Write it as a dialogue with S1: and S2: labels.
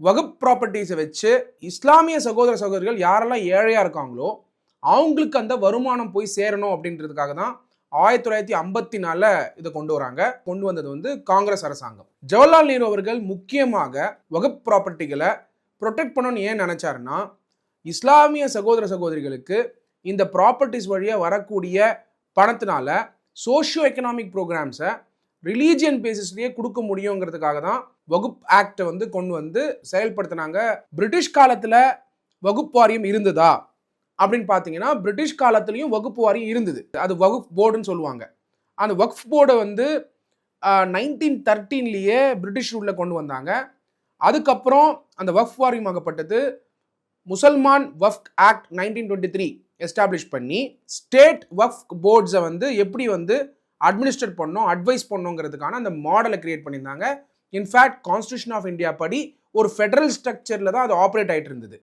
S1: வகுப் ப்ராப்பர்ட்டிஸை வச்சு இஸ்லாமிய சகோதர சகோதரிகள் யாரெல்லாம் ஏழையாக இருக்காங்களோ அவங்களுக்கு அந்த வருமானம் போய் சேரணும் அப்படின்றதுக்காக தான் ஆயிரத்தி தொள்ளாயிரத்தி ஐம்பத்தி நாலில் இதை கொண்டு வராங்க. கொண்டு வந்தது வந்து காங்கிரஸ் அரசாங்கம். ஜவஹர்லால் நேரு அவர்கள் முக்கியமாக வகுப் ப்ராப்பர்ட்டிகளை ப்ரொடெக்ட் பண்ணணும்னு ஏன் நினச்சாருன்னா இஸ்லாமிய சகோதர சகோதரிகளுக்கு இந்த ப்ராப்பர்ட்டிஸ் வழியாக வரக்கூடிய பணத்தினால சோஷியோ எக்கனாமிக் ப்ரோக்ராம்ஸை ரிலீஜியன் பேசிஸ்லேயே கொடுக்க முடியுங்கிறதுக்காக தான் வகுப் ஆக்டை வந்து கொண்டு வந்து செயல்படுத்தினாங்க. பிரிட்டிஷ் காலத்தில் வகுப்பு வாரியம் இருந்ததா? அப்படின்னு பார்த்தீங்கன்னா பிரிட்டிஷ் காலத்துலேயும் வகுப்பு வாரியம் இருந்தது. அது வகுப் போர்டுன்னு சொல்லுவாங்க. அந்த வக்ஃப் போர்டை வந்து நைன்டீன் தேர்ட்டீன்லேயே பிரிட்டிஷ் ரூலில் கொண்டு வந்தாங்க. அதுக்கப்புறம் அந்த வக்ஃப் வாரியமாகப்பட்டது முசல்மான் Waqf act nineteen twenty three establish பண்ணி ஸ்டேட் வஃப் போர்ட்ஸை வந்து எப்படி வந்து அட்மினிஸ்டர் பண்ணோம் அட்வைஸ் பண்ணோங்கிறதுக்கான அந்த மாடலை கிரியேட் பண்ணியிருந்தாங்க. இன்ஃபேக்ட் கான்ஸ்டியூஷன் ஆஃப் இந்தியா படி ஒரு ஃபெடரல் ஸ்ட்ரக்சரில் தான் அது ஆப்ரேட் ஆகிட்டு இருந்தது.